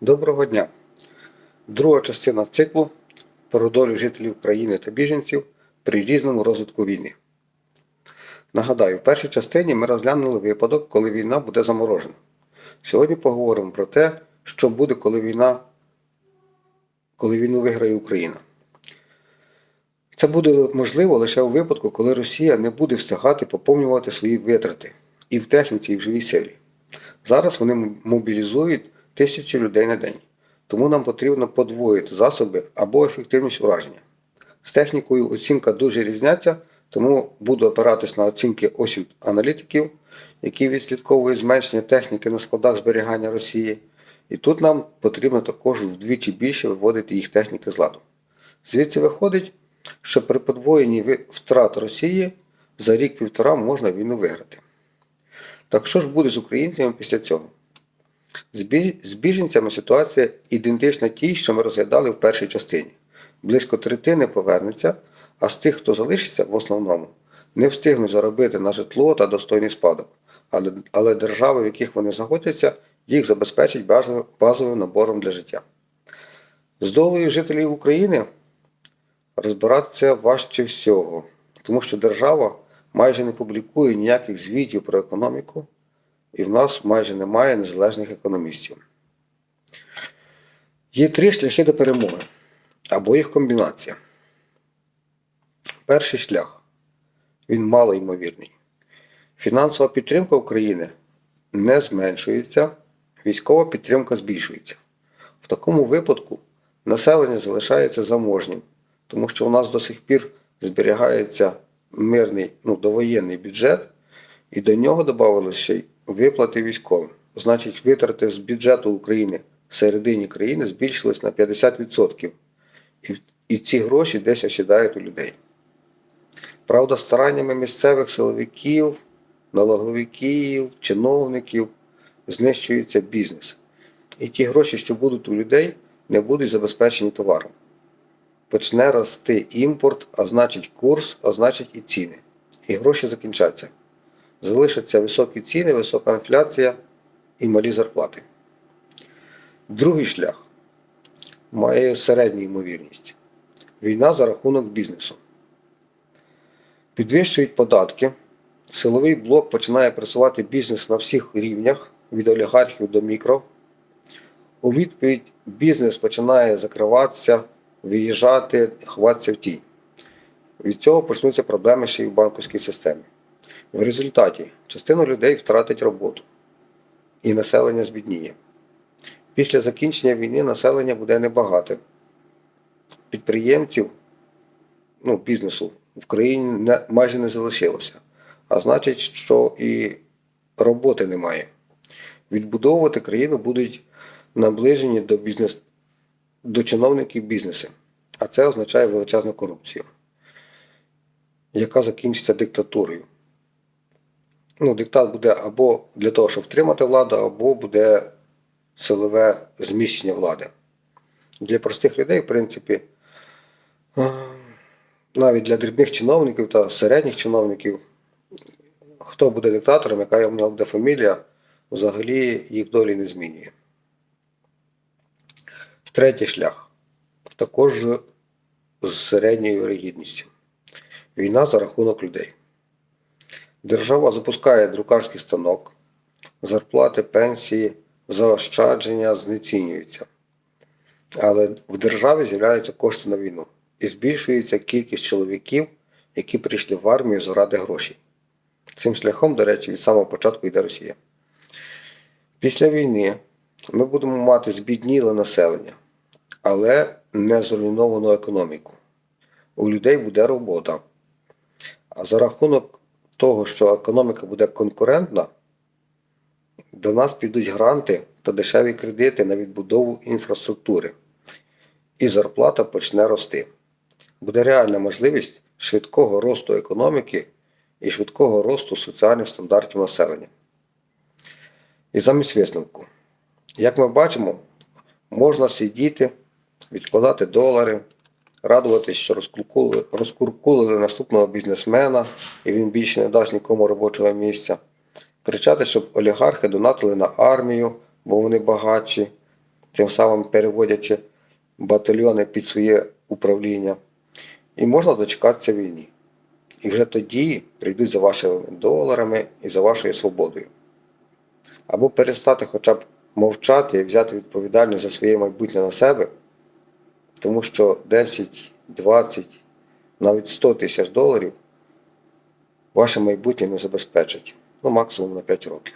Доброго дня! Друга частина циклу про долю жителів країни та біженців при різному розвитку війни. Нагадаю, в першій частині ми розглянули випадок, коли війна буде заморожена. Сьогодні поговоримо про те, що буде, коли війна, коли війну виграє Україна. Це буде можливо лише у випадку, коли Росія не буде встигати поповнювати свої витрати і в техніці, і в живій силі. Зараз вони мобілізують тисячі людей на день, тому нам потрібно подвоїти засоби або ефективність ураження. З технікою оцінка дуже різняться, тому буду опиратись на оцінки осіб аналітиків, які відслідковують зменшення техніки на складах зберігання Росії. І тут нам потрібно також вдвічі більше виводити їх техніки з ладу. Звідси виходить, що при подвоєнні втрат Росії за рік-півтора можна війну виграти. Так що ж буде з українцями після цього? З біженцями ситуація ідентична тій, що ми розглядали в першій частині. Близько третини повернеться, а з тих, хто залишиться, в основному, не встигнуть заробити на житло та достойний спадок. Але, але держави, в яких вони знаходяться, їх забезпечить базовим набором для життя. З долею жителів України розбиратися важче всього, тому що держава майже не публікує ніяких звітів про економіку, і в нас майже немає незалежних економістів. Є три шляхи до перемоги або їх комбінація. Перший шлях він малоймовірний. Фінансова підтримка України не зменшується, військова підтримка збільшується. В такому випадку населення залишається заможнім, тому що у нас до сих пір зберігається мирний ну, довоєнний бюджет, і до нього додавалося ще й виплати військовим. Значить, витрати з бюджету України середині країни збільшились на 50%. І, і ці гроші десь осідають у людей. Правда, стараннями місцевих силовиків, налоговиків, чиновників знищується бізнес. І ті гроші, що будуть у людей, не будуть забезпечені товаром. Почне рости імпорт, а значить курс, а значить і ціни. І гроші закінчаться. Залишаться високі ціни, висока інфляція і малі зарплати. Другий шлях має середню ймовірність. Війна за рахунок бізнесу. Підвищують податки. Силовий блок починає пресувати бізнес на всіх рівнях від олігархів до мікро. У відповідь бізнес починає закриватися, виїжджати, ховатися в тінь. Від цього почнуться проблеми ще й в банківській системі. В результаті частина людей втратить роботу і населення збідніє. Після закінчення війни населення буде небагате. Підприємців ну, бізнесу в країні не, майже не залишилося. А значить, що і роботи немає. Відбудовувати країну будуть наближені до, бізнес, до чиновників бізнесу. А це означає величезну корупцію, яка закінчиться диктатурою. Ну, диктат буде або для того, щоб втримати владу, або буде силове зміщення влади. Для простих людей, в принципі, е, навіть для дрібних чиновників та середніх чиновників, хто буде диктатором, яка в нього буде фамілія, взагалі їх долі не змінює. Третій шлях також з середньою вирогідністю. Війна за рахунок людей. Держава запускає друкарський станок, зарплати, пенсії, заощадження знецінюються. Але в державі з'являються кошти на війну і збільшується кількість чоловіків, які прийшли в армію заради грошей. Цим шляхом, до речі, від самого початку йде Росія. Після війни ми будемо мати збідніле населення, але не зруйновану економіку. У людей буде робота. А за рахунок того, що економіка буде конкурентна, до нас підуть гранти та дешеві кредити на відбудову інфраструктури. І зарплата почне рости. Буде реальна можливість швидкого росту економіки і швидкого росту соціальних стандартів населення. І замість висновку. Як ми бачимо, можна сидіти, відкладати долари, радуватись, що розкуркулили, наступного бізнесмена, і він більше не дасть нікому робочого місця. Кричати, щоб олігархи донатили на армію, бо вони багатші, тим самим переводячи батальйони під своє управління. І можна дочекатися війни. І вже тоді прийдуть за вашими доларами і за вашою свободою. Або перестати хоча б мовчати і взяти відповідальність за своє майбутнє на себе, тому що 10, 20, навіть 100 тисяч доларів ваше майбутнє не забезпечить. Ну, максимум на 5 років.